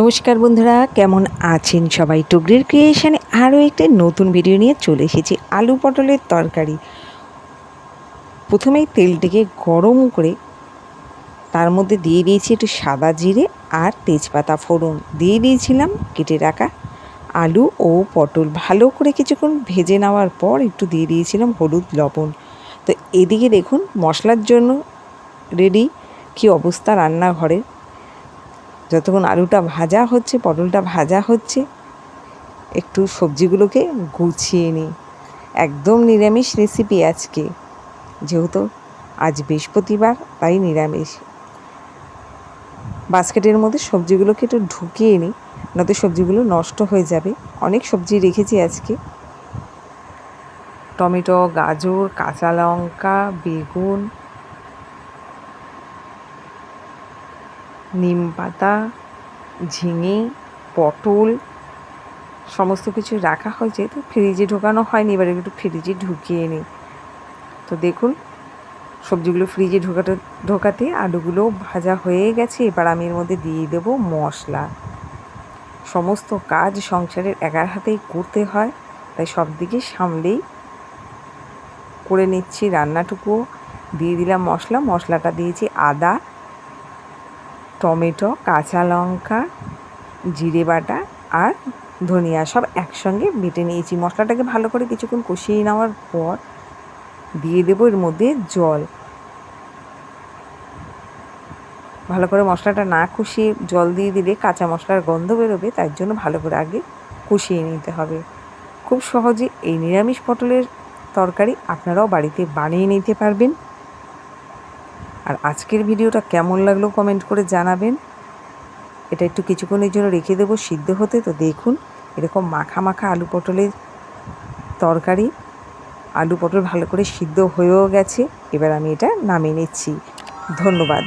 নমস্কার বন্ধুরা, কেমন আছেন সবাই? টুগরির ক্রিয়েশনে আরও একটি নতুন ভিডিও নিয়ে চলে এসেছি, আলু পটলের তরকারি। প্রথমেই তেলটিকে গরম করে তার মধ্যে দিয়ে দিয়েছি একটু সাদা জিরে আর তেজপাতা ফোড়ন। দিয়ে দিয়েছিলাম কেটে রাখা আলু ও পটল। ভালো করে কিছুক্ষণ ভেজে নেওয়ার পর একটু দিয়ে দিয়েছিলাম হলুদ, লবণ। তো এদিকে দেখুন, মশলার জন্য রেডি কী অবস্থা রান্নাঘরের। যতক্ষণ আলুটা ভাজা হচ্ছে, পটলটা ভাজা হচ্ছে, একটু সবজিগুলোকে গুছিয়ে নিই। একদম নিরামিষ রেসিপি আজকে। যেহেতু আজ বৃহস্পতিবার, তাই নিরামিষ। বাস্কেটের মধ্যে সবজিগুলোকে একটু ঢুকিয়ে নিই, নয়তো সবজিগুলো নষ্ট হয়ে যাবে। অনেক সবজি রেখেছি আজকে। টমেটো, গাজর, কাঁচা লঙ্কা, বেগুন নিম পাতা, ঝিঙে, পটল, সমস্ত কিছু রাখা হয়েছে তো ফ্রিজে ঢোকানো হয়নি, এবার একটু ফ্রিজে ঢুকিয়ে নিই। তো দেখুন, সবজিগুলো ফ্রিজে ঢোকাতে ঢোকাতে আলুগুলো ভাজা হয়ে গেছে, এবার আমি এর মধ্যে দিয়ে দেব মশলা। সমস্ত কাজ সংসারের একার হাতেই করতে হয়, তাই সব দিকে সামলেই করে নিচ্ছি রান্নাটুকুও। দিয়ে দিলাম মশলা, মশলাটা দিয়েছি আদা টমেটো, কাঁচা লঙ্কা, জিরে বাটা আর ধনিয়া সব একসঙ্গে বেটে নিয়েছি। মশলাটাকে ভালো করে কিছুক্ষণ কষিয়ে নেওয়ার পর দিয়ে দেবো এর মধ্যে জল। ভালো করে মশলাটা না কষিয়ে জল দিয়ে দিলে কাঁচা মশলার গন্ধ বেরোবে, তার জন্য ভালো করে আগে কষিয়ে নিতে হবে। খুব সহজে এই নিরামিষ পটলের তরকারি আপনারাও বাড়িতে বানিয়ে নিতে পারবেন। আর আজকের ভিডিওটা কেমন লাগল কমেন্ট করে জানাবেন। এটা একটু কিছুক্ষণের জন্য রেখে দেবো, সিদ্ধ হতে। তো দেখুন, এরকম মাখা মাখা আলু পটলের তরকারি, আলু পটল ভালো করে সিদ্ধ হয়েও গেছে। এবার আমি এটা নামিয়ে নিচ্ছি। ধন্যবাদ।